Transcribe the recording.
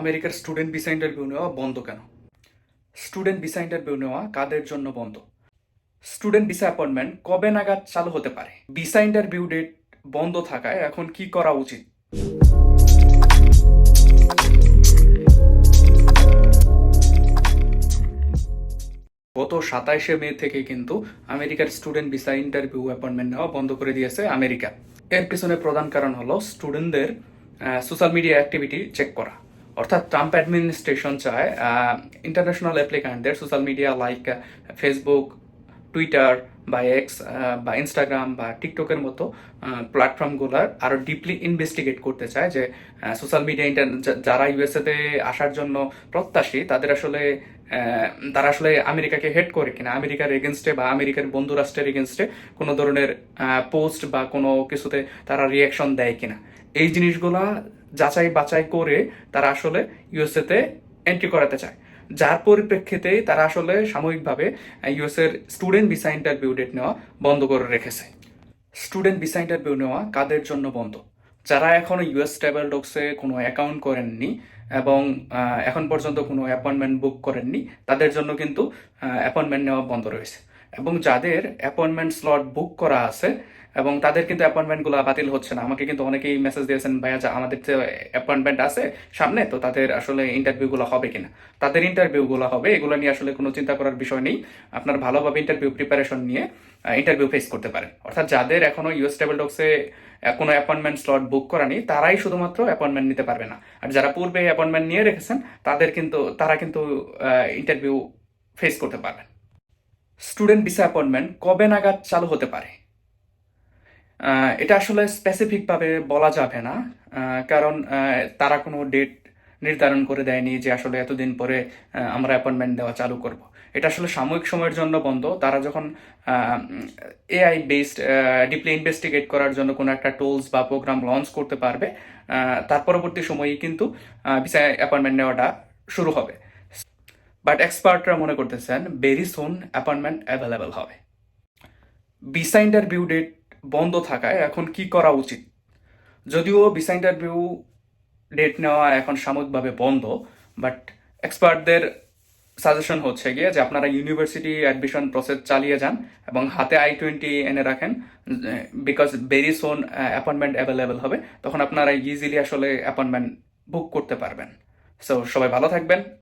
আমেরিকার student visa interview নেওয়া বন্ধ কেন? স্টুডেন্ট ভিসা ইন্টারভিউ নেওয়া কাদের জন্য বন্ধ? স্টুডেন্ট ভিসা অ্যাপয়েন্টমেন্ট কবে নাগাদ চালু হতে পারে? ভিসা ইন্টারভিউ ডেট বন্ধ থাকায় এখন কি করা উচিত? গত সাতাইশে মে থেকে কিন্তু আমেরিকার স্টুডেন্ট ভিসা ইন্টারভিউ অ্যাপয়েন্টমেন্ট নেওয়া বন্ধ করে দিয়েছে আমেরিকা। এর পিছনে প্রধান কারণ হলো স্টুডেন্টদের সোশ্যাল মিডিয়া অ্যাক্টিভিটি চেক করা। অর্থাৎ ট্রাম্প অ্যাডমিনিস্ট্রেশন চায় international অ্যাপ্লিক্যান্টদের social media like Facebook Twitter বা এক্স বা ইনস্টাগ্রাম বা টিকটকের মতো প্ল্যাটফর্মগুলোর আরও ডিপলি ইনভেস্টিগেট করতে চায় যে সোশ্যাল মিডিয়া ইন্টার যারা ইউএসএতে আসার জন্য প্রত্যাশী, তাদের আসলে তারা আসলে আমেরিকাকে হেড করে কিনা, আমেরিকার এগেনস্টে বা আমেরিকার বন্ধু রাষ্ট্রের এগেনস্টে কোনো ধরনের পোস্ট বা কোনো কিছুতে তারা রিয়াকশন দেয় কিনা। এই জিনিসগুলা যাচাই বাছাই করে তারা আসলে ইউএসএতে এন্ট্রি করাতে চায়। যার পরিপ্রেক্ষিতেই তারা আসলে সাময়িকভাবে ইউএস এর স্টুডেন্ট ভিসা ইন্টারভিউ ডেট নেওয়া বন্ধ করে রেখেছে। স্টুডেন্ট ভিসা ইন্টারভিউ নেওয়া কাদের জন্য বন্ধ? যারা এখনও ইউএস ট্রাভেল ডক্সে কোনো অ্যাকাউন্ট করেননি এবং এখন পর্যন্ত কোনো অ্যাপয়েন্টমেন্ট বুক করেননি, তাদের জন্য কিন্তু অ্যাপয়েন্টমেন্ট নেওয়া বন্ধ রয়েছে। এবং যাদের অ্যাপয়েন্টমেন্ট স্লট বুক করা আছে এবং তাদের কিন্তু অ্যাপয়েন্টমেন্টগুলো বাতিল হচ্ছে না। আমাকে কিন্তু অনেকেই মেসেজ দিয়েছেন, ভাইয়া, যা, আমাদের যে অ্যাপয়েন্টমেন্ট আছে সামনে, তো তাদের আসলে ইন্টারভিউগুলো হবে কিনা? তাদের ইন্টারভিউগুলো হবে, এগুলো নিয়ে আসলে কোনো চিন্তা করার বিষয় নেই। আপনার ভালোভাবে ইন্টারভিউ প্রিপারেশন নিয়ে ইন্টারভিউ ফেস করতে পারেন। অর্থাৎ যাদের এখনও ইউএস টেবল ডক্সে কোনো অ্যাপয়েন্টমেন্ট স্লট বুক করা নেই, তারাই শুধুমাত্র অ্যাপয়েন্টমেন্ট নিতে পারবে না। আর যারা পূর্বে অ্যাপয়েন্টমেন্ট নিয়ে রেখেছেন, তাদের কিন্তু, তারা কিন্তু ইন্টারভিউ ফেস করতে পারবেন। স্টুডেন্ট ভিসা অ্যাপয়েন্টমেন্ট কবে নাগাদ চালু হতে পারে? এটা আসলে স্পেসিফিকভাবে বলা যাবে না কারণ তারা কোনো ডেট নির্ধারণ করে দেয়নি যে আসলে এতদিন পরে আমরা অ্যাপয়েন্টমেন্ট দেওয়া চালু করব। এটা আসলে সাময়িক সময়ের জন্য বন্ধ। তারা যখন এআই বেসড ডিপলি ইনভেস্টিগেট করার জন্য কোনো একটা টুলস বা প্রোগ্রাম লঞ্চ করতে পারবে তার পরবর্তী সময়েই কিন্তু ভিসা অ্যাপয়েন্টমেন্ট নেওয়াটা শুরু হবে। বাট এক্সপার্টরা মনে করতেছেন ভেরি সুন অ্যাপয়েন্টমেন্ট অ্যাভেলেবেল হবে। ভিসা ইন্টারভিউ ডেট বন্ধ থাকায় এখন কি করা উচিত? যদিও ভিসা ইন্টারভিউ ডেট নেওয়া এখন সাময়িকভাবে বন্ধ বাট এক্সপার্টদের সাজেশন হচ্ছে গিয়ে যে আপনারা ইউনিভার্সিটি অ্যাডমিশন প্রসেস চালিয়ে যান এবং হাতে আই টোয়েন্টি এনে রাখেন because very soon appointment available হবে, তখন আপনারা ইজিলি আসলে অ্যাপয়েন্টমেন্ট বুক করতে পারবেন। সো সবাই ভালো থাকবেন।